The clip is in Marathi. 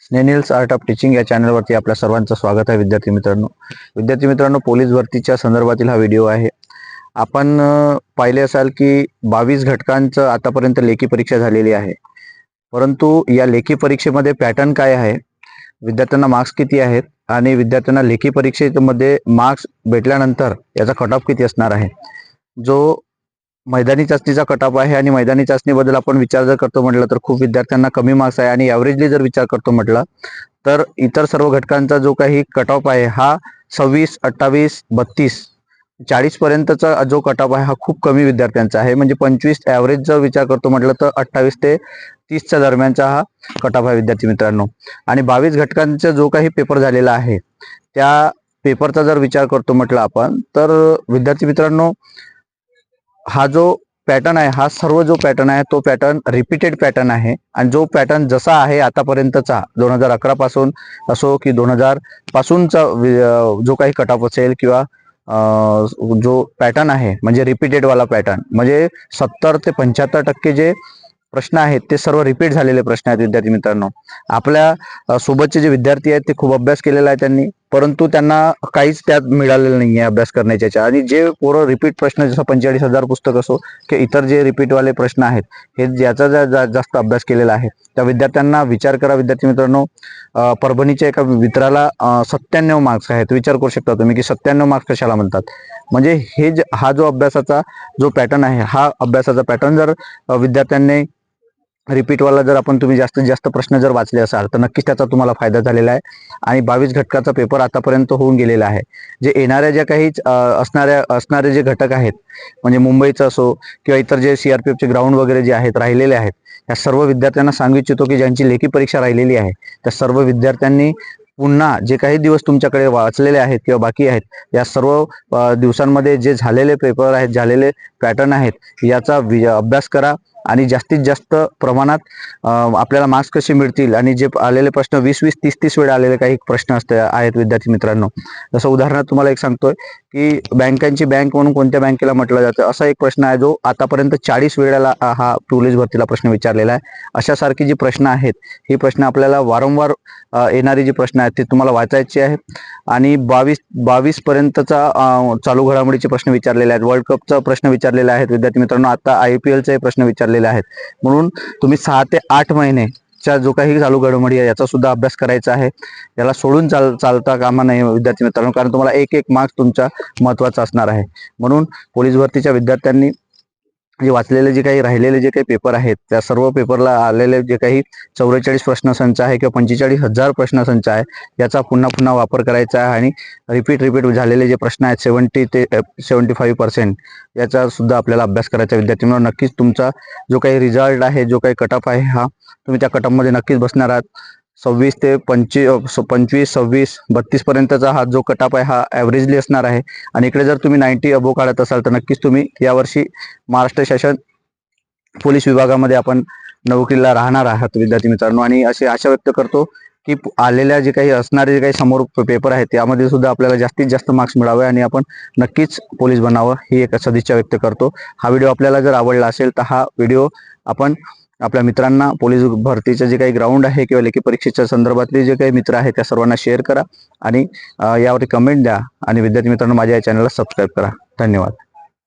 स्नेनिल्स आर्ट ऑफ टीचिंग या चॅनलवरती आपल्या सर्वांचं स्वागत आहे विद्यार्थी मित्रांनो. विद्यार्थी मित्रांनो पोलीस भरतीच्या संदर्भातील हा व्हिडिओ आहे. आपण पाहिले असाल की बावीस घटकांचं आतापर्यंत लेखी परीक्षा झालेली आहे. परंतु या लेखी परीक्षेमध्ये पॅटर्न काय आहे? विद्यार्थ्यांना मार्क्स किती आहेत? आणि विद्यार्थ्यांना लेखी परीक्षेमध्ये मार्क्स भेटल्यानंतर याचा कट ऑफ किती असणार आहे? जो मैदानी चाचणीचा कट आहे आणि मैदानी चाचणीबद्दल आपण विचार जर करतो म्हटलं तर खूप विद्यार्थ्यांना कमी मार्क्स आहे आणि ॲव्हरेजली जर विचार करतो म्हटलं तर इतर सर्व घटकांचा जो काही कट आहे हा सव्वीस अठ्ठावीस बत्तीस चाळीस पर्यंतचा जो कटअप आहे हा खूप कमी विद्यार्थ्यांचा आहे. म्हणजे पंचवीस ॲव्हरेज जर विचार करतो म्हटलं तर अठ्ठावीस ते तीसच्या दरम्यानचा हा कटअप आहे विद्यार्थी मित्रांनो. आणि बावीस घटकांचा जो काही पेपर झालेला आहे त्या पेपरचा जर विचार करतो म्हटलं आपण तर विद्यार्थी मित्रांनो हा जो पॅटर्न आहे हा सर्व जो पॅटर्न आहे तो पॅटर्न रिपीटेड पॅटर्न आहे. आणि जो पॅटर्न जसा आहे आतापर्यंतचा दोन हजार अकरा पासून असो की दोन हजार पासूनचा वि- जो काही कटअप असेल किंवा जो पॅटर्न आहे म्हणजे रिपीटेड वाला पॅटर्न म्हणजे सत्तर ते पंच्याहत्तर टक्के जे प्रश्न आहेत ते सर्व रिपीट झालेले प्रश्न आहेत विद्यार्थी मित्रांनो. आपल्या सोबतचे जे विद्यार्थी आहेत ते खूप अभ्यास केलेला आहे त्यांनी. परंतु त्यांना काहीच त्यात मिळालेलं नाही आहे अभ्यास करण्याच्या आणि जे पोरं रिपीट प्रश्न जसं पंचेचाळीस हजार पुस्तक असो किंवा इतर जे रिपीटवाले प्रश्न आहेत हे ज्याचा जा- जा- जास्त अभ्यास केलेला आहे त्या विद्यार्थ्यांना विचार करा विद्यार्थी मित्रांनो. परभणीच्या एका मित्राला सत्त्याण्णव मार्क्स आहेत. विचार करू शकता तुम्ही की सत्त्याण्णव मार्क्स कशाला म्हणतात? म्हणजे हे हा जो अभ्यासाचा जो पॅटर्न आहे हा अभ्यासाचा पॅटर्न जर विद्यार्थ्यांनी रिपीटवाला जर आपण तुम्ही जास्तीत जास्त प्रश्न जर वाचले असाल तर नक्कीच त्याचा तुम्हाला फायदा झालेला आहे. आणि बावीस घटकाचा पेपर आतापर्यंत होऊन गेलेला आहे. जे येणाऱ्या ज्या काही असणाऱ्या असणारे जे घटक आहेत म्हणजे मुंबईचं असो किंवा इतर जे सीआरपीएफचे ग्राउंड वगैरे जे आहेत राहिलेले आहेत या सर्व विद्यार्थ्यांना सांगू इच्छितो की ज्यांची लेखी परीक्षा राहिलेली आहे त्या सर्व विद्यार्थ्यांनी पुन्हा जे काही दिवस तुमच्याकडे वाचलेले आहेत किंवा बाकी आहेत या सर्व दिवसांमध्ये जे झालेले पेपर आहेत झालेले पॅटर्न आहेत याचा वि- अभ्यास करा. आणि जास्तीत जास्त प्रमाणात आपल्याला मार्क्स कसे मिळतील? आणि जे आलेले प्रश्न वीस वीस तीस तीस वेळा आलेले काही प्रश्न असते आहेत विद्यार्थी मित्रांनो. जसं उदाहरणार्थ तुम्हाला एक सांगतोय की बँकांची बँक म्हणून कोणत्या बँकेला म्हटलं जातं? असा एक प्रश्न आहे जो आतापर्यंत चाळीस वेळेला हा पोलीस भरतीला प्रश्न विचारलेला आहे. अशासारखी जी प्रश्न आहेत हे प्रश्न आपल्याला वारंवार येणारे येणारी जी प्रश्न आहेत ते तुम्हाला वाचायचे आहेत. आणि बावीस बावीस पर्यंतचा चालू घडामोडीचे प्रश्न विचारलेले आहेत. वर्ल्ड कपचा प्रश्न विचारलेले आहेत विद्यार्थी मित्रांनो आता आय पी एलचे प्रश्न विचारलेले आहेत. म्हणून तुम्ही सहा ते आठ महिने चा जो काही चालू घडामोडी आहे याचा सुद्धा अभ्यास करायचा आहे. याला सोडून चाल चालता कामा नाही विद्यार्थी मित्रांनो कारण तुम्हाला एक एक मार्क्स तुमचा महत्त्वाचा असणार आहे. म्हणून पोलीस भरतीच्या विद्यार्थ्यांनी जे वाचलेले जे काही राहिलेले जे काही पेपर आहेत त्या सर्व पेपरला आलेले जे काही चौवेचाळीस प्रश्नसंच आहे किंवा पंचेचाळीस हजार प्रश्नसंच आहे याचा पुन्हा पुन्हा वापर करायचा आहे आणि रिपीट रिपीट झालेले जे प्रश्न आहेत सेवन्टी ते सेवन्टी फाईव्ह पर्सेंट याचा सुद्धा आपल्याला अभ्यास करायचा विद्यार्थी नक्कीच तुमचा जो काही रिझल्ट आहे जो काही कटअप आहे हा तुम्ही त्या कटअपमध्ये नक्कीच बसणार आहात. सव्वीस ते पंचवी पंचवीस सव्वीस बत्तीस पर्यंतचा हा जो कटअप आहे हा ॲव्हरेजली असणार आहे. आणि इकडे जर तुम्ही नाईन्टी अबो काढत असाल तर नक्कीच तुम्ही यावर्षी महाराष्ट्र शासन पोलीस विभागामध्ये आपण नोकरीला राहणार आहात विद्यार्थी मित्रांनो. आणि अशी आशा व्यक्त करतो की आलेल्या जे काही असणारे जे काही समोर पेपर आहेत त्यामध्ये सुद्धा आपल्याला जास्तीत जास्त मार्क्स मिळावे आणि आपण नक्कीच पोलीस बनावं ही एक सदिच्छा व्यक्त करतो. हा व्हिडिओ आपल्याला जर आवडला असेल तर हा व्हिडिओ आपण आपल्या मित्रांना पोलीस भरतीचं जे काही ग्राउंड आहे किंवा लेखी परीक्षेच्या संदर्भातले जे काही मित्र आहेत त्या सर्वांना शेअर करा आणि यावरती कमेंट द्या. आणि विद्यार्थी मित्रांनो माझ्या या चॅनलला सबस्क्राईब करा. धन्यवाद.